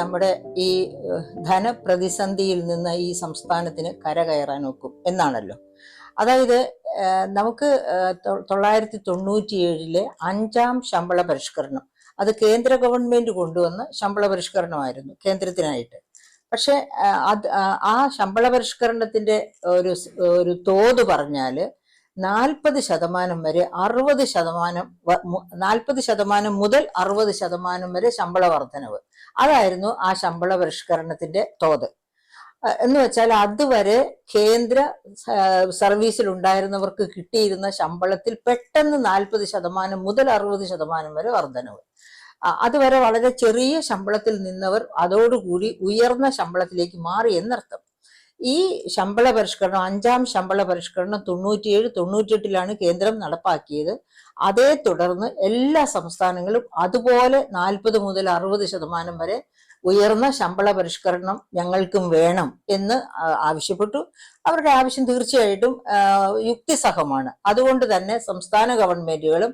നമ്മുടെ ഈ ധനപ്രതിസന്ധിയിൽ നിന്ന് ഈ സംസ്ഥാനത്തിന് കരകയറാൻ ഒക്കും എന്നാണല്ലോ. അതായത് നമുക്ക് തൊള്ളായിരത്തി തൊണ്ണൂറ്റി തൊള്ളായിരത്തി തൊണ്ണൂറ്റിയേഴിലെ അഞ്ചാം ശമ്പള പരിഷ്കരണം. അത് കേന്ദ്ര ഗവൺമെന്റ് കൊണ്ടുവന്ന ശമ്പള പരിഷ്കരണമായിരുന്നു കേന്ദ്രത്തിനായിട്ട്. പക്ഷെ അത് ആ ശമ്പള പരിഷ്കരണത്തിന്റെ ഒരു ഒരു തോത് പറഞ്ഞാൽ നാൽപ്പത് ശതമാനം വരെ അറുപത് ശതമാനം നാൽപ്പത് ശതമാനം മുതൽ അറുപത് ശതമാനം വരെ ശമ്പള വർധനവ്. അതായിരുന്നു ആ ശമ്പള പരിഷ്കരണത്തിന്റെ തോത്. എന്ന് വെച്ചാൽ അതുവരെ കേന്ദ്ര സർവീസിൽ ഉണ്ടായിരുന്നവർക്ക് കിട്ടിയിരുന്ന ശമ്പളത്തിൽ പെട്ടെന്ന് നാൽപ്പത് ശതമാനം മുതൽ അറുപത് ശതമാനം വരെ വർധനവ്. അതുവരെ വളരെ ചെറിയ ശമ്പളത്തിൽ നിന്നവർ അതോടുകൂടി ഉയർന്ന ശമ്പളത്തിലേക്ക് മാറി എന്നർത്ഥം. ഈ ശമ്പള പരിഷ്കരണം അഞ്ചാം ശമ്പള പരിഷ്കരണം തൊണ്ണൂറ്റിയേഴ് തൊണ്ണൂറ്റിയെട്ടിലാണ് കേന്ദ്രം നടപ്പാക്കിയത്. അതേ തുടർന്ന് എല്ലാ സംസ്ഥാനങ്ങളും അതുപോലെ നാൽപ്പത് മുതൽ അറുപത് ശതമാനം വരെ ഉയർന്ന ശമ്പള പരിഷ്കരണം ഞങ്ങൾക്കും വേണം എന്ന് ആവശ്യപ്പെട്ടു. അവരുടെ ആവശ്യം തീർച്ചയായിട്ടും യുക്തിസഹമാണ്. അതുകൊണ്ട് തന്നെ സംസ്ഥാന ഗവൺമെന്റുകളും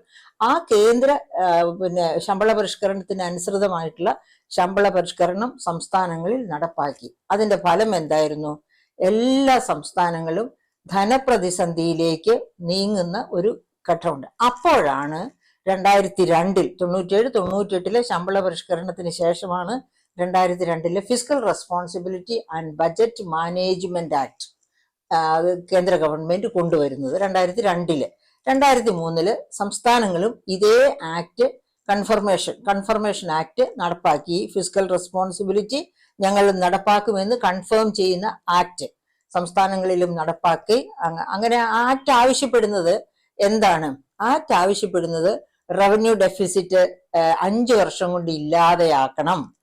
ആ കേന്ദ്ര പിന്നെ ശമ്പള പരിഷ്കരണത്തിന് അനുസൃതമായിട്ടുള്ള ശമ്പള പരിഷ്കരണം സംസ്ഥാനങ്ങളിൽ നടപ്പാക്കി. അതിന്റെ ഫലം എന്തായിരുന്നു? എല്ലാ സംസ്ഥാനങ്ങളും ധനപ്രതിസന്ധിയിലേക്ക് നീങ്ങുന്ന ഒരു ഘട്ടമുണ്ട്. അപ്പോഴാണ് രണ്ടായിരത്തി രണ്ടിൽ തൊണ്ണൂറ്റിയേഴ് തൊണ്ണൂറ്റിയെട്ടിലെ ശമ്പള പരിഷ്കരണത്തിന് ശേഷമാണ് രണ്ടായിരത്തി രണ്ടിലെ fiscal responsibility and budget management act അത് കേന്ദ്ര ഗവൺമെന്റ് കൊണ്ടുവരുന്നത് രണ്ടായിരത്തി രണ്ടിൽ രണ്ടായിരത്തി മൂന്നിൽ സംസ്ഥാനങ്ങളും ഇതേ ആക്ട് കൺഫർമേഷൻ കൺഫർമേഷൻ ആക്ട് നടപ്പാക്കി. ഫിസിക്കൽ റെസ്പോൺസിബിലിറ്റി ഞങ്ങൾ നടപ്പാക്കുമെന്ന് കൺഫേം ചെയ്യുന്ന ആക്ട് സംസ്ഥാനങ്ങളിലും നടപ്പാക്കി. അങ്ങനെ ആക്ട് ആവശ്യപ്പെടുന്നത് എന്താണ്? ആക്ട് ആവശ്യപ്പെടുന്നത് റവന്യൂ ഡെഫിസിറ്റ് അഞ്ച് വർഷം കൊണ്ട് ഇല്ലാതെയാക്കണം.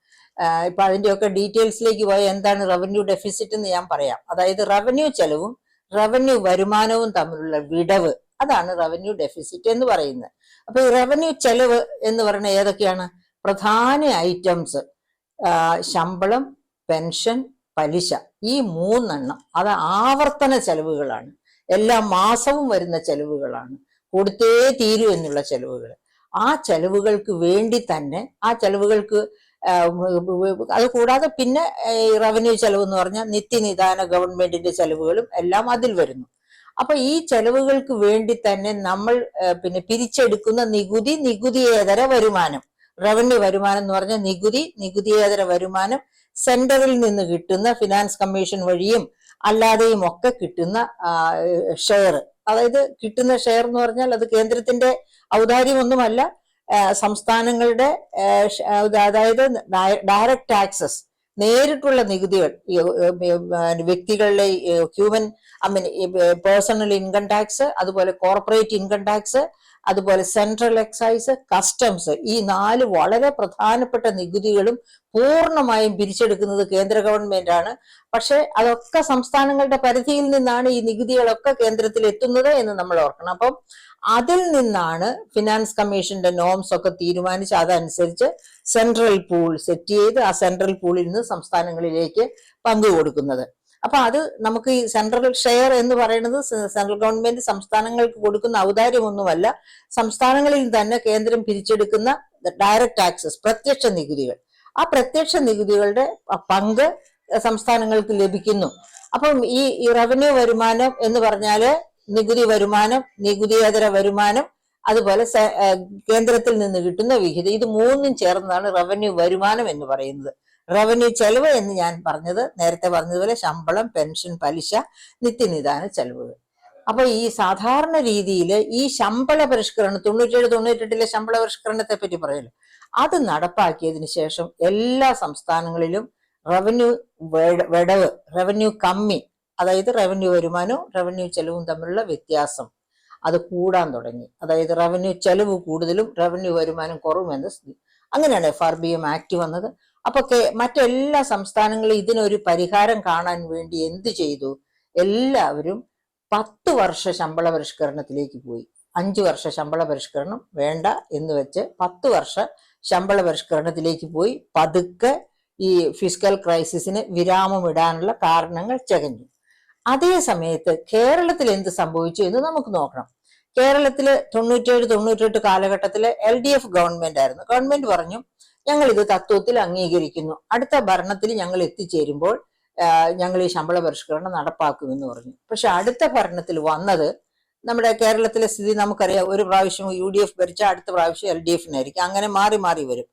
ഇപ്പൊ അതിന്റെയൊക്കെ ഡീറ്റെയിൽസിലേക്ക് പോയ എന്താണ് റവന്യൂ ഡെഫിസിറ്റ് എന്ന് ഞാൻ പറയാം. അതായത് റവന്യൂ ചെലവും റവന്യൂ വരുമാനവും തമ്മിലുള്ള വിടവ്. അതാണ് റവന്യൂ ഡെഫിസിറ്റ് എന്ന് പറയുന്നത്. അപ്പൊ ഈ റവന്യൂ ചെലവ് എന്ന് പറയുന്നത് ഏതൊക്കെയാണ്? പ്രധാന ഐറ്റംസ് ശമ്പളം പെൻഷൻ പലിശ ഈ മൂന്നെണ്ണം അത് ആവർത്തന ചെലവുകളാണ്. എല്ലാ മാസവും വരുന്ന ചെലവുകളാണ്. കൊടുത്തേ തീരൂ എന്നുള്ള ചെലവുകൾ ആ ചെലവുകൾക്ക് വേണ്ടി തന്നെ ആ ചെലവുകൾക്ക് അത് കൂടാതെ പിന്നെ ഈ റവന്യൂ ചെലവ് എന്ന് പറഞ്ഞാൽ നിത്യനിദാന ഗവൺമെന്റിന്റെ ചെലവുകളും എല്ലാം അതിൽ വരുന്നു. അപ്പൊ ഈ ചെലവുകൾക്ക് വേണ്ടി തന്നെ നമ്മൾ പിന്നെ പിരിച്ചെടുക്കുന്ന നികുതി നികുതിയേതര വരുമാനം. റവന്യൂ വരുമാനം എന്ന് പറഞ്ഞ നികുതി നികുതിയേതര വരുമാനം സെന്ററിൽ നിന്ന് കിട്ടുന്ന ഫിനാൻസ് കമ്മീഷൻ വഴിയും അല്ലാതെയും ഒക്കെ കിട്ടുന്ന ഷെയർ അതായത് കിട്ടുന്ന ഷെയർ എന്ന് പറഞ്ഞാൽ അത് കേന്ദ്രത്തിന്റെ ഔദാര്യമൊന്നുമല്ല സംസ്ഥാനങ്ങളുടെ അതായത് ഡയറക്റ്റ് ടാക്സസ് നേരിട്ടുള്ള നികുതികൾ വ്യക്തികളുടെ human I mean personal income tax അതുപോലെ കോർപ്പറേറ്റ് ഇൻകം ടാക്സ് അതുപോലെ സെൻട്രൽ എക്സൈസ് കസ്റ്റംസ് ഈ നാല് വളരെ പ്രധാനപ്പെട്ട നികുതികളും പൂർണമായും പിരിച്ചെടുക്കുന്നത് കേന്ദ്ര ഗവൺമെന്റ് ആണ്. പക്ഷെ അതൊക്കെ സംസ്ഥാനങ്ങളുടെ പരിധിയിൽ നിന്നാണ് ഈ നികുതികളൊക്കെ കേന്ദ്രത്തിൽ എത്തുന്നത് എന്ന് നമ്മൾ ഓർക്കണം. അപ്പം അതിൽ നിന്നാണ് ഫിനാൻസ് കമ്മീഷന്റെ നോംസ് ഒക്കെ തീരുമാനിച്ച് അതനുസരിച്ച് സെൻട്രൽ പൂൾ സെറ്റ് ചെയ്ത് ആ സെൻട്രൽ പൂളിൽ നിന്ന് സംസ്ഥാനങ്ങളിലേക്ക് പങ്കു കൊടുക്കുന്നത്. അപ്പൊ അത് നമുക്ക് ഈ സെൻട്രൽ ഷെയർ എന്ന് പറയുന്നത് സെൻട്രൽ ഗവൺമെന്റ് സംസ്ഥാനങ്ങൾക്ക് കൊടുക്കുന്ന ഔദാര്യമൊന്നുമല്ല. സംസ്ഥാനങ്ങളിൽ തന്നെ കേന്ദ്രം പിരിച്ചെടുക്കുന്ന ഡയറക്റ്റ് ടാക്സസ് പ്രത്യക്ഷ നികുതികൾ. ആ പ്രത്യക്ഷ നികുതികളുടെ പങ്ക് സംസ്ഥാനങ്ങൾക്ക് ലഭിക്കുന്നു. അപ്പം ഈ റവന്യൂ വരുമാനം എന്ന് പറഞ്ഞാൽ നികുതി വരുമാനം നികുതിയേതര വരുമാനം അതുപോലെ കേന്ദ്രത്തിൽ നിന്ന് കിട്ടുന്ന വിഹിതം. ഇത് മൂന്നും ചേർന്നതാണ് റവന്യൂ വരുമാനം എന്ന് പറയുന്നത്. റവന്യൂ ചെലവ് എന്ന് ഞാൻ പറഞ്ഞത്. നേരത്തെ പറഞ്ഞതുപോലെ ശമ്പളം പെൻഷൻ പലിശ നിത്യനിദാന ചെലവുകൾ. അപ്പൊ ഈ സാധാരണ രീതിയിൽ ഈ ശമ്പള പരിഷ്കരണം തൊണ്ണൂറ്റേഴ് തൊണ്ണൂറ്റെട്ടിലെ ശമ്പള പരിഷ്കരണത്തെ പറ്റി പറയുന്നു അത് നടപ്പാക്കിയതിനു ശേഷം എല്ലാ സംസ്ഥാനങ്ങളിലും റവന്യൂ വിടവ് റവന്യൂ കമ്മി അതായത് റവന്യൂ വരുമാനവും റവന്യൂ ചെലവും തമ്മിലുള്ള വ്യത്യാസം അത് കൂടാൻ തുടങ്ങി. അതായത് റവന്യൂ ചെലവ് കൂടുതലും റവന്യൂ വരുമാനം കുറവുമെന്ന് സ്ഥിതി. അങ്ങനെയാണ് F R B M act വന്നത്. അപ്പൊ മറ്റെല്ലാ സംസ്ഥാനങ്ങളും ഇതിനൊരു പരിഹാരം കാണാൻ വേണ്ടി എന്ത് ചെയ്തു? എല്ലാവരും പത്ത് വർഷ ശമ്പള പരിഷ്കരണത്തിലേക്ക് പോയി. അഞ്ച് വർഷ ശമ്പള പരിഷ്കരണം വേണ്ട എന്ന് വെച്ച് പത്ത് വർഷ ശമ്പള പരിഷ്കരണത്തിലേക്ക് പോയി. പതുക്കെ ഈ ഫിസിക്കൽ ക്രൈസിസിന് വിരാമമിടാനുള്ള കാരണങ്ങൾ ചകഞ്ഞു. അതേ സമയത്ത് കേരളത്തിൽ എന്ത് സംഭവിച്ചു എന്ന് നമുക്ക് നോക്കണം. കേരളത്തിൽ തൊണ്ണൂറ്റേഴ് തൊണ്ണൂറ്റെട്ട് കാലഘട്ടത്തിൽ എൽ ഡി എഫ് ഗവൺമെന്റ് ആയിരുന്നു. ഗവൺമെന്റ് പറഞ്ഞു ഞങ്ങൾ ഇത് തത്വത്തിൽ അംഗീകരിക്കുന്നു. അടുത്ത ഭരണത്തിൽ ഞങ്ങൾ എത്തിച്ചേരുമ്പോൾ ഞങ്ങൾ ഈ ശമ്പള പരിഷ്കരണം നടപ്പാക്കുമെന്ന് പറഞ്ഞു. പക്ഷെ അടുത്ത ഭരണത്തിൽ വന്നത് നമ്മുടെ കേരളത്തിലെ സ്ഥിതി നമുക്കറിയാം. ഒരു പ്രാവശ്യം യു ഡി എഫ് ഭരിച്ച അടുത്ത പ്രാവശ്യം എൽ ഡി എഫിനായിരിക്കും. അങ്ങനെ മാറി മാറി വരും.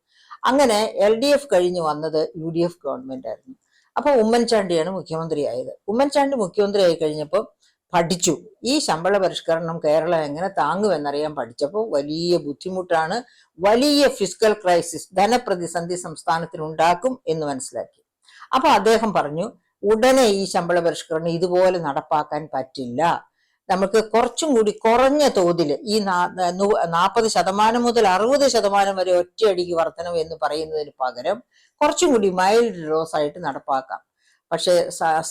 അങ്ങനെ എൽ ഡി എഫ് കഴിഞ്ഞ് വന്നത് യു ഡി എഫ് ഗവൺമെന്റ് ആയിരുന്നു അപ്പൊ ഉമ്മൻചാണ്ടിയാണ് മുഖ്യമന്ത്രിയായത്. ഉമ്മൻചാണ്ടി മുഖ്യമന്ത്രി ആയി കഴിഞ്ഞപ്പോൾ പഠിച്ചു. ഈ ശമ്പള പരിഷ്കരണം കേരളം എങ്ങനെ താങ്ങുമെന്നറിയാൻ പഠിച്ചപ്പോൾ വലിയ ബുദ്ധിമുട്ടാണ്. വലിയ ഫിസിക്കൽ ക്രൈസിസ് ധനപ്രതിസന്ധി സംസ്ഥാനത്തിൽ ഉണ്ടാക്കും എന്ന് മനസ്സിലാക്കി. അപ്പൊ അദ്ദേഹം പറഞ്ഞു ഉടനെ ഈ ശമ്പള പരിഷ്കരണം ഇതുപോലെ നടപ്പാക്കാൻ പറ്റില്ല. നമുക്ക് കുറച്ചും കൂടി കുറഞ്ഞ തോതിൽ ഈ നാൽപ്പത് ശതമാനം മുതൽ അറുപത് ശതമാനം വരെ ഒറ്റയടിക്ക് വർധനം എന്ന് പറയുന്നതിന് പകരം കുറച്ചും കൂടി മൈൽഡ് ഡോസ് ആയിട്ട് നടപ്പാക്കാം. പക്ഷേ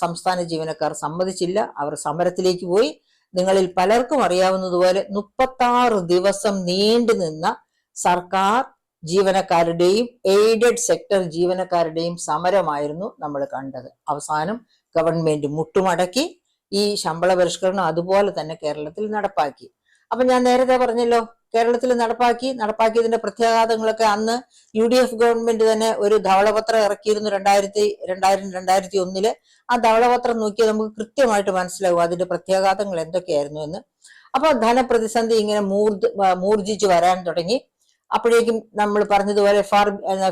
സംസ്ഥാന ജീവനക്കാർ സമ്മതിച്ചില്ല. അവർ സമരത്തിലേക്ക് പോയി. നിങ്ങളിൽ പലർക്കും അറിയാവുന്നതുപോലെ മുപ്പത്തി ആറ് ദിവസം നീണ്ടു നിന്ന സർക്കാർ ജീവനക്കാരുടെയും എയ്ഡഡ് സെക്ടർ ജീവനക്കാരുടെയും സമരമായിരുന്നു നമ്മൾ കണ്ടത്. അവസാനം ഗവൺമെന്റ് മുട്ടുമടക്കി. ഈ ശമ്പള പരിഷ്കരണം അതുപോലെ തന്നെ കേരളത്തിൽ നടപ്പാക്കി. അപ്പൊ ഞാൻ നേരത്തെ പറഞ്ഞല്ലോ കേരളത്തിൽ നടപ്പാക്കി നടപ്പാക്കിയതിന്റെ പ്രത്യാഘാതങ്ങളൊക്കെ അന്ന് യു ഡി എഫ് ഗവൺമെന്റ് തന്നെ ഒരു ധവളപത്രം ഇറക്കിയിരുന്നു രണ്ടായിരത്തി രണ്ടായിരം രണ്ടായിരത്തി ഒന്നിൽ ആ ധവളപത്രം നോക്കിയാൽ നമുക്ക് കൃത്യമായിട്ട് മനസ്സിലാവും അതിന്റെ പ്രത്യാഘാതങ്ങൾ എന്തൊക്കെയായിരുന്നു എന്ന്. അപ്പൊ ധനപ്രതിസന്ധി ഇങ്ങനെ മൂർജിച്ചു വരാൻ തുടങ്ങി. അപ്പോഴേക്കും നമ്മൾ പറഞ്ഞതുപോലെ far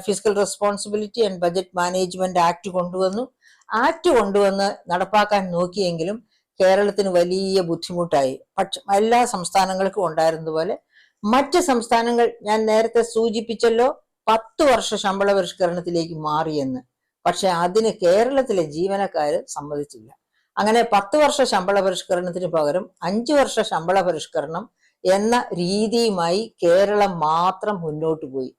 fiscal responsibility and budget management act കൊണ്ടുവന്നു. ആക്ട് കൊണ്ടുവന്ന് നടപ്പാക്കാൻ നോക്കിയെങ്കിലും കേരളത്തിന് വലിയ ബുദ്ധിമുട്ടായി. പക്ഷെ എല്ലാ സംസ്ഥാനങ്ങൾക്കും ഉണ്ടായിരുന്നതുപോലെ മറ്റ് സംസ്ഥാനങ്ങൾ ഞാൻ നേരത്തെ സൂചിപ്പിച്ചല്ലോ പത്ത് വർഷ ശമ്പള പരിഷ്കരണത്തിലേക്ക് മാറിയെന്ന്. പക്ഷെ അതിന് കേരളത്തിലെ ജീവനക്കാർ സമ്മതിച്ചില്ല. അങ്ങനെ പത്ത് വർഷ ശമ്പള പരിഷ്കരണത്തിന് പകരം അഞ്ചു വർഷ ശമ്പള പരിഷ്കരണം എന്ന രീതിയുമായി കേരളം മാത്രം മുന്നോട്ട് പോയി.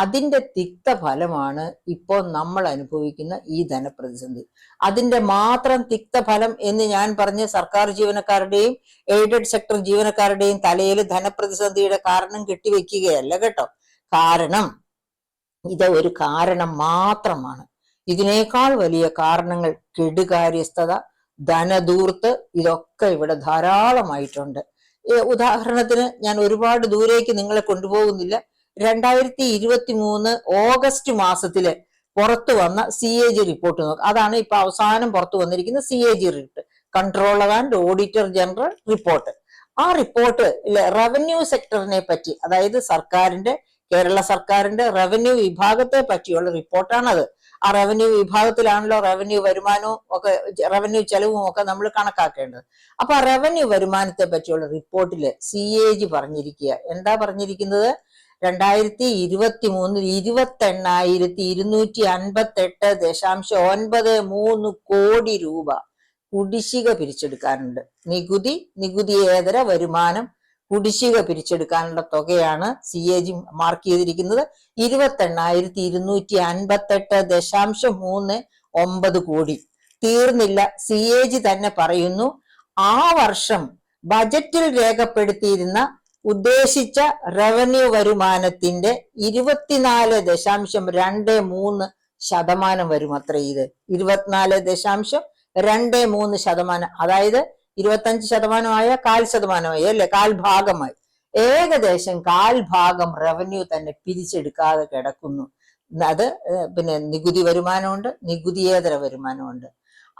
അതിന്റെ തിക്ത ഫലമാണ് ഇപ്പോൾ നമ്മൾ അനുഭവിക്കുന്ന ഈ ധനപ്രതിസന്ധി. അതിന്റെ മാത്രം തിക്ത ഫലം എന്ന് ഞാൻ പറഞ്ഞ് സർക്കാർ ജീവനക്കാരുടെയും എയ്ഡഡ് സെക്ടർ ജീവനക്കാരുടെയും തലയിൽ ധനപ്രതിസന്ധിയുടെ കാരണം കെട്ടിവെക്കുകയല്ല കേട്ടോ. കാരണം ഇത് ഒരു കാരണം മാത്രമാണ്. ഇതിനേക്കാൾ വലിയ കാരണങ്ങൾ കെടുകാര്യസ്ഥത ധനദൂർത്ത് ഇതൊക്കെ ഇവിടെ ധാരാളമായിട്ടുണ്ട്. ഉദാഹരണത്തിന് ഞാൻ ഒരുപാട് ദൂരേക്ക് നിങ്ങളെ കൊണ്ടുപോകുന്നില്ല. രണ്ടായിരത്തി ഇരുപത്തി മൂന്ന് ഓഗസ്റ്റ് മാസത്തിൽ പുറത്തു വന്ന സി എ ജി റിപ്പോർട്ട് നോക്കുക അതാണ് ഇപ്പൊ അവസാനം പുറത്തു വന്നിരിക്കുന്ന C A G report controller and auditor general report ആ റിപ്പോർട്ട് റവന്യൂ സെക്ടറിനെ പറ്റി അതായത് സർക്കാരിന്റെ കേരള സർക്കാരിന്റെ റവന്യൂ വിഭാഗത്തെ പറ്റിയുള്ള റിപ്പോർട്ടാണത് ആ റവന്യൂ വിഭാഗത്തിലാണല്ലോ റവന്യൂ വരുമാനവും ഒക്കെ റവന്യൂ ചെലവും ഒക്കെ നമ്മൾ കണക്കാക്കേണ്ടത്. അപ്പൊ ആ റവന്യൂ വരുമാനത്തെ പറ്റിയുള്ള റിപ്പോർട്ടിൽ സി എ ജി പറഞ്ഞിരിക്കുക. എന്താ പറഞ്ഞിരിക്കുന്നത്? രണ്ടായിരത്തി ഇരുപത്തി മൂന്നിൽ ഇരുപത്തി എണ്ണായിരത്തി ഇരുന്നൂറ്റി അൻപത്തി എട്ട് ദശാംശം ഒൻപത് മൂന്ന് കോടി രൂപ കുടിശ്ശിക പിരിച്ചെടുക്കാനുണ്ട്. നികുതി നികുതിയേതര വരുമാനം കുടിശ്ശിക പിരിച്ചെടുക്കാനുള്ള തുകയാണ് സി എ ജി മാർക്ക് ചെയ്തിരിക്കുന്നത്. ഇരുപത്തി എണ്ണായിരത്തി ഇരുന്നൂറ്റി അൻപത്തെട്ട് ദശാംശം മൂന്ന് ഒമ്പത് കോടി. തീർന്നില്ല. സി എ ജി തന്നെ പറയുന്നു ആ വർഷം ബജറ്റിൽ രേഖപ്പെടുത്തിയിരുന്ന ഉദ്ദേശിച്ച റവന്യൂ വരുമാനത്തിന്റെ ഇരുപത്തിനാല് ദശാംശം രണ്ട് മൂന്ന് ശതമാനം വരും അത്ര ഇത്. ഇരുപത്തിനാല് ദശാംശം രണ്ട് മൂന്ന് ശതമാനം. അതായത് ഇരുപത്തഞ്ച് ശതമാനമായ കാൽ ശതമാനമായി അല്ലെ? കാൽ ഭാഗമായി. ഏകദേശം കാൽ ഭാഗം റവന്യൂ തന്നെ പിരിച്ചെടുക്കാതെ കിടക്കുന്നു. അത് പിന്നെ നികുതി വരുമാനമുണ്ട് നികുതിയേതര വരുമാനമുണ്ട്.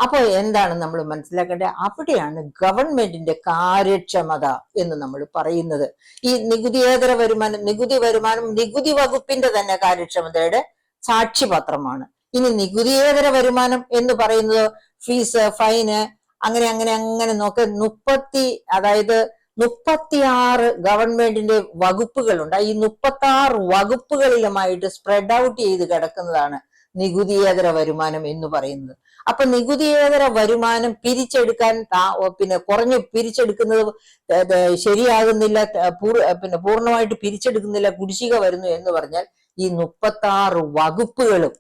അപ്പോൾ എന്താണ് നമ്മൾ മനസ്സിലാക്കേണ്ടത്? അവിടെയാണ് ഗവൺമെന്റിന്റെ കാര്യക്ഷമത എന്ന് നമ്മൾ പറയുന്നത്. ഈ നികുതിയേതര വരുമാനം? നികുതി വരുമാനം നികുതി വകുപ്പിന്റെ തന്നെ കാര്യക്ഷമതയുടെ സാക്ഷിപത്രമാണ് ഇനി നികുതിയേതര വരുമാനം എന്ന് പറയുന്നത് ഫീസ് ഫൈന് അങ്ങനെ അങ്ങനെ അങ്ങനെ നോക്ക മുപ്പത്തി അതായത് മുപ്പത്തിയാറ് ഗവൺമെന്റിന്റെ വകുപ്പുകളുണ്ട്. ഈ മുപ്പത്തി ആറ് വകുപ്പുകളിലുമായിട്ട് സ്പ്രെഡ് ഔട്ട് ചെയ്ത് കിടക്കുന്നതാണ് നികുതിയേതര വരുമാനം എന്ന് പറയുന്നത്. അപ്പൊ നികുതിയേതര വരുമാനം പിരിച്ചെടുക്കാൻ പിന്നെ കുറഞ്ഞു പിരിച്ചെടുക്കുന്നത് ശരിയാകുന്നില്ല പിന്നെ പൂർണമായിട്ട് പിരിച്ചെടുക്കുന്നില്ല കുടിശ്ശിക വരുന്നു എന്ന് പറഞ്ഞാൽ ഈ മുപ്പത്തി ആറ് വകുപ്പുകളും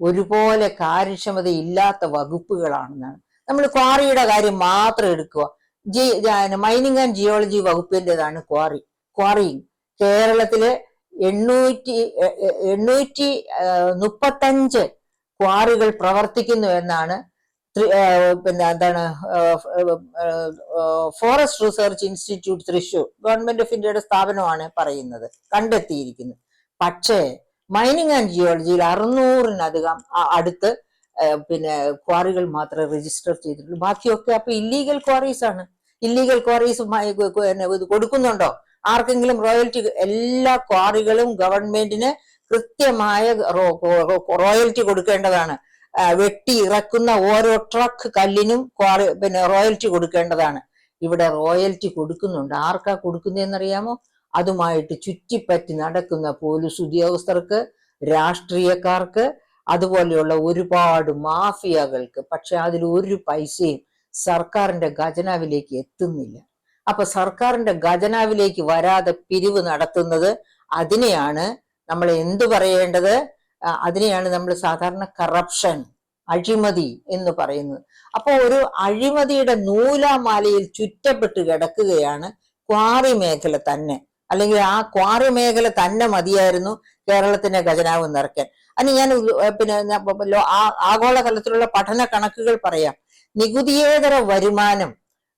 ഒരുപോലെ കാര്യക്ഷമത ഇല്ലാത്ത വകുപ്പുകളാണെന്നാണ്. നമ്മൾ ക്വാറിയുടെ കാര്യം മാത്രം എടുക്കുക. ജി മൈനിങ് ആൻഡ് ജിയോളജി വകുപ്പിന്റെതാണ് ക്വാറി. ക്വാറിയിങ് കേരളത്തിൽ എണ്ണൂറ്റി എണ്ണൂറ്റി മുപ്പത്തഞ്ച് ക്വാറികൾ പ്രവർത്തിക്കുന്നു എന്നാണ് പിന്നെ എന്താണ് forest research institute Thrissur government of ഇന്ത്യയുടെ സ്ഥാപനമാണ് പറയുന്നത് കണ്ടെത്തിയിരിക്കുന്നത് പക്ഷേ മൈനിങ് ആൻഡ് ജിയോളജിയിൽ അറുന്നൂറിനധികം അടുത്ത് പിന്നെ ക്വാറികൾ മാത്രമേ രജിസ്റ്റർ ചെയ്തിട്ടുള്ളൂ. ബാക്കിയൊക്കെ അപ്പൊ ഇല്ലീഗൽ ക്വാറീസ് ആണ്. ഇല്ലീഗൽ ക്വാറീസ് കൊടുക്കുന്നുണ്ടോ? ആർക്കെങ്കിലും റോയൽറ്റി എല്ലാ ക്വാറികളും ഗവൺമെന്റിന് കൃത്യമായ റോയൽറ്റി കൊടുക്കേണ്ടതാണ്. വെട്ടി ഇറക്കുന്ന ഓരോ ട്രക്ക് കല്ലിനും ക്വാറി പിന്നെ റോയൽറ്റി കൊടുക്കേണ്ടതാണ്. ഇവിടെ റോയൽറ്റി കൊടുക്കുന്നുണ്ട്. ആർക്കാ കൊടുക്കുന്നതെന്നറിയാമോ? അതുമായിട്ട് ചുറ്റിപ്പറ്റി നടക്കുന്ന പോലീസ് ഉദ്യോഗസ്ഥർക്ക് രാഷ്ട്രീയക്കാർക്ക് അതുപോലെയുള്ള ഒരുപാട് മാഫിയകൾക്ക്. പക്ഷെ അതിൽ ഒരു പൈസയും സർക്കാരിന്റെ ഖജനാവിലേക്ക് എത്തുന്നില്ല. അപ്പൊ സർക്കാരിന്റെ ഖജനാവിലേക്ക് വരാതെ പിരിവ് നടത്തുന്നത് അതിനെയാണ് നമ്മൾ എന്തു പറയേണ്ടത്? അതിനെയാണ് നമ്മൾ സാധാരണ കറപ്ഷൻ അഴിമതി എന്ന് പറയുന്നത്. അപ്പോൾ ഒരു അഴിമതിയുടെ നൂലാമാലയിൽ ചുറ്റപ്പെട്ട് കിടക്കുകയാണ് ക്വാറി മേഖല തന്നെ. അല്ലെങ്കിൽ ആ ക്വാറി മേഖല തന്നെ മതിയായിരുന്നു കേരളത്തിന്റെ ഖജനാവ് നിറയ്ക്കാൻ. അതിന് ഞാൻ പിന്നെ ആഗോളതലത്തിലുള്ള പഠന കണക്കുകൾ പറയാം. നികുതിയേതര വരുമാനം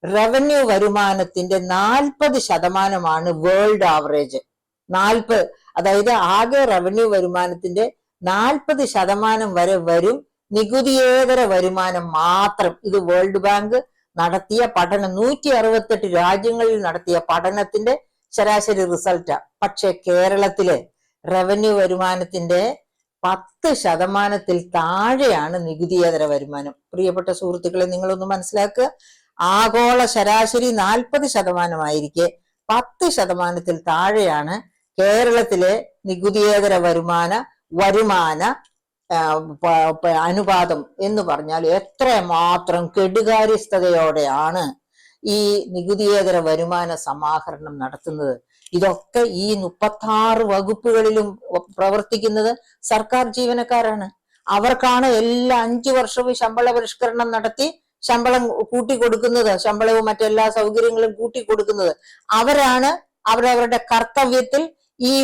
റവന്യൂ വരുമാനത്തിന്റെ നാൽപ്പത് ശതമാനമാണ് വേൾഡ് ആവറേജ് നാൽപ്പത് അതായത് ആകെ റവന്യൂ വരുമാനത്തിന്റെ നാൽപ്പത് ശതമാനം വരെ വരും. നികുതിയേതര വരുമാനം മാത്രം. ഇത് വേൾഡ് ബാങ്ക് നടത്തിയ പഠനം നൂറ്റി അറുപത്തെട്ട് രാജ്യങ്ങളിൽ നടത്തിയ പഠനത്തിന്റെ ശരാശരി റിസൾട്ടാ പക്ഷെ കേരളത്തിലെ റവന്യൂ വരുമാനത്തിന്റെ പത്ത് ശതമാനത്തിൽ താഴെയാണ് നികുതിയേതര വരുമാനം. പ്രിയപ്പെട്ട സുഹൃത്തുക്കളെ നിങ്ങളൊന്ന് മനസ്സിലാക്കുക. ആഗോള ശരാശരി നാൽപ്പത് ശതമാനമായിരിക്കെ പത്ത് ശതമാനത്തിൽ താഴെയാണ് കേരളത്തിലെ നികുതിയേതര വരുമാന വരുമാന അനുപാതം എന്ന് പറഞ്ഞാൽ എത്രമാത്രം കെടുകാര്യസ്ഥതയോടെയാണ് ഈ നികുതിയേതര വരുമാന സമാഹരണം നടത്തുന്നത്. ഇതൊക്കെ ഈ മുപ്പത്താറ് വകുപ്പുകളിലും പ്രവർത്തിക്കുന്നത് സർക്കാർ ജീവനക്കാരാണ്. അവർക്കാണ് എല്ലാ അഞ്ചു വർഷവും ശമ്പള പരിഷ്കരണം നടത്തി ശമ്പളം കൂട്ടി കൊടുക്കുന്നത് ശമ്പളവും മറ്റെല്ലാ സൗകര്യങ്ങളും കൂട്ടി കൊടുക്കുന്നത്. അവരാണ് അവരവരുടെ കർത്തവ്യത്തിൽ ഈ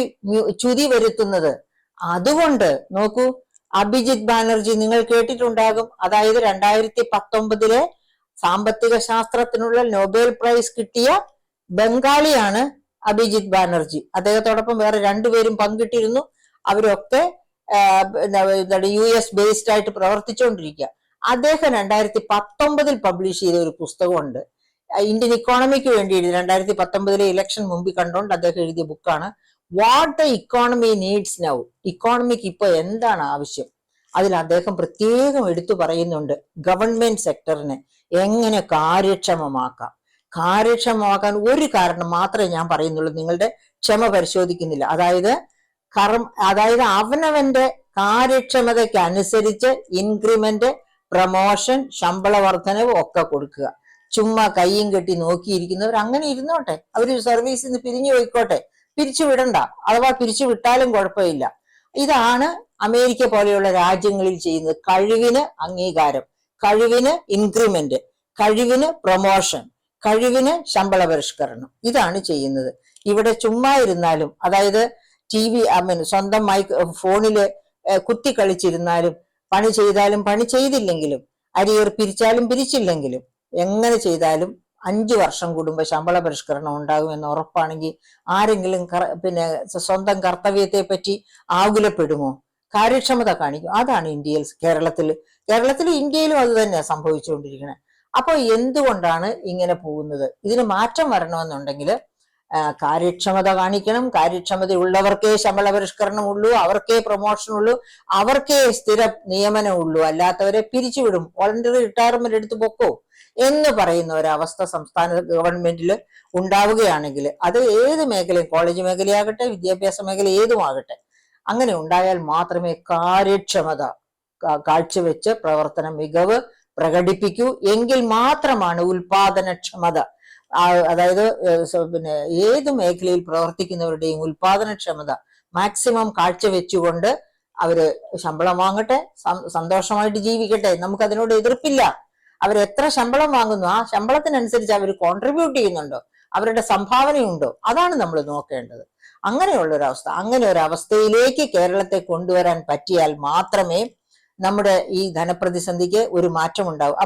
ചുതി വരുത്തുന്നത്. അതുകൊണ്ട് നോക്കൂ അഭിജിത് ബാനർജി നിങ്ങൾ കേട്ടിട്ടുണ്ടാകും. അതായത് രണ്ടായിരത്തി പത്തൊമ്പതിലെ സാമ്പത്തിക ശാസ്ത്രത്തിനുള്ള നോബൽ പ്രൈസ് കിട്ടിയ ബംഗാളിയാണ് അഭിജിത് ബാനർജി. അദ്ദേഹത്തോടൊപ്പം വേറെ രണ്ടുപേരും പങ്കിട്ടിരുന്നു. അവരൊക്കെ യു എസ് ബേസ്ഡ് ആയിട്ട് പ്രവർത്തിച്ചുകൊണ്ടിരിക്കുക അദ്ദേഹം രണ്ടായിരത്തി പത്തൊമ്പതിൽ പബ്ലിഷ് ചെയ്ത ഒരു പുസ്തകമുണ്ട്. ഇന്ത്യൻ ഇക്കോണമിക്ക് വേണ്ടി എഴുതി. രണ്ടായിരത്തി പത്തൊമ്പതിലെ ഇലക്ഷൻ മുമ്പിൽ കണ്ടുകൊണ്ട് അദ്ദേഹം എഴുതിയ ബുക്കാണ് what the economy needs now economic ഇപ്പൊ എന്താണ് ആവശ്യം? അതിൽ അദ്ദേഹം പ്രത്യേകം എടുത്തു പറയുന്നുണ്ട് ഗവൺമെന്റ് സെക്ടറിനെ എങ്ങനെ കാര്യക്ഷമമാക്കാം. കാര്യക്ഷമമാക്കാൻ ഒരു കാരണം മാത്രമേ ഞാൻ പറയുന്നുള്ളൂ. നിങ്ങളുടെ ക്ഷമ പരിശോധിക്കുന്നില്ല. അതായത് കർമ്മ അതായത് അവനവന്റെ കാര്യക്ഷമതയ്ക്ക് അനുസരിച്ച് ഇൻക്രിമെന്റ് പ്രമോഷൻ ശമ്പള വർധനവ് ഒക്കെ കൊടുക്കുക. ചുമ്മാ കയ്യും കെട്ടി നോക്കിയിരിക്കുന്നവർ അങ്ങനെ ഇരുന്നോട്ടെ. അവർ സർവീസിൽ നിന്ന് പിരിഞ്ഞു പോയിക്കോട്ടെ. പിരിച്ചു വിടണ്ട. അഥവാ പിരിച്ചു വിട്ടാലും കുഴപ്പമില്ല. ഇതാണ് അമേരിക്ക പോലെയുള്ള രാജ്യങ്ങളിൽ ചെയ്യുന്നത്. കഴിവിന് അംഗീകാരം. കഴിവിന് ഇൻക്രിമെന്റ് കഴിവിന് പ്രൊമോഷൻ കഴിവിന് ശമ്പള പരിഷ്കരണം. ഇതാണ് ചെയ്യുന്നത്. ഇവിടെ ചുമ്മാ ഇരുന്നാലും അതായത് ടി വി ഐ മീൻ സ്വന്തം മൈക്ക് ഫോണിൽ കുത്തി കളിച്ചിരുന്നാലും പണി ചെയ്താലും പണി ചെയ്തില്ലെങ്കിലും അരിയർ പിരിച്ചാലും പിരിച്ചില്ലെങ്കിലും എങ്ങനെ ചെയ്താലും അഞ്ചു വർഷം കൂടുമ്പോൾ ശമ്പള പരിഷ്കരണം ഉണ്ടാകുമെന്ന് ഉറപ്പാണെങ്കിൽ ആരെങ്കിലും പിന്നെ സ്വന്തം കർത്തവ്യത്തെ പറ്റി ആകുലപ്പെടുമോ? കാര്യക്ഷമത കാണിക്കും. അതാണ് ഇന്ത്യയിൽ കേരളത്തിൽ കേരളത്തിൽ ഇന്ത്യയിലും അത് തന്നെ സംഭവിച്ചുകൊണ്ടിരിക്കുന്നത് അപ്പൊ എന്തുകൊണ്ടാണ് ഇങ്ങനെ പോകുന്നത്? ഇതിന് മാറ്റം വരണമെന്നുണ്ടെങ്കിൽ കാര്യക്ഷമത കാണിക്കണം. കാര്യക്ഷമതയുള്ളവർക്കേ ശമ്പള പരിഷ്കരണം ഉള്ളൂ അവർക്കേ പ്രൊമോഷൻ ഉള്ളൂ അവർക്കേ സ്ഥിര നിയമനം ഉള്ളൂ അല്ലാത്തവരെ പിരിച്ചുവിടും. വോളണ്ടറി റിട്ടയർമെന്റ് എടുത്തു പൊക്കോ എന്ന് പറയുന്ന ഒരവസ്ഥ സംസ്ഥാന ഗവൺമെന്റിൽ ഉണ്ടാവുകയാണെങ്കിൽ അത് ഏത് മേഖലയും കോളേജ് മേഖലയാകട്ടെ വിദ്യാഭ്യാസ മേഖല ഏതുമാകട്ടെ അങ്ങനെ ഉണ്ടായാൽ മാത്രമേ കാര്യക്ഷമത കാഴ്ചവെച്ച് പ്രവർത്തന മികവ് പ്രകടിപ്പിക്കൂ. എങ്കിൽ മാത്രമാണ് ഉൽപാദനക്ഷമത അതായത് പിന്നെ ഏത് മേഖലയിൽ പ്രവർത്തിക്കുന്നവരുടെയും ഉൽപാദനക്ഷമത മാക്സിമം കാഴ്ചവെച്ചുകൊണ്ട് അവർ ശമ്പളം വാങ്ങട്ടെ സന്തോഷമായിട്ട് ജീവിക്കട്ടെ നമുക്ക് അതിനോട് എതിർപ്പില്ല. അവർ എത്ര ശമ്പളം വാങ്ങുന്നു ആ ശമ്പളത്തിനനുസരിച്ച് അവർ കോൺട്രിബ്യൂട്ട് ചെയ്യുന്നുണ്ടോ അവരുടെ സംഭാവനയുണ്ടോ അതാണ് നമ്മൾ നോക്കേണ്ടത്. അങ്ങനെയുള്ള ഒരു അവസ്ഥ അങ്ങനെ ഒരു അവസ്ഥയിലേക്ക് കേരളത്തെ കൊണ്ടുവരാൻ പറ്റിയാൽ മാത്രമേ നമ്മുടെ ഈ ധനപ്രതിസന്ധിക്ക് ഒരു മാറ്റം ഉണ്ടാവും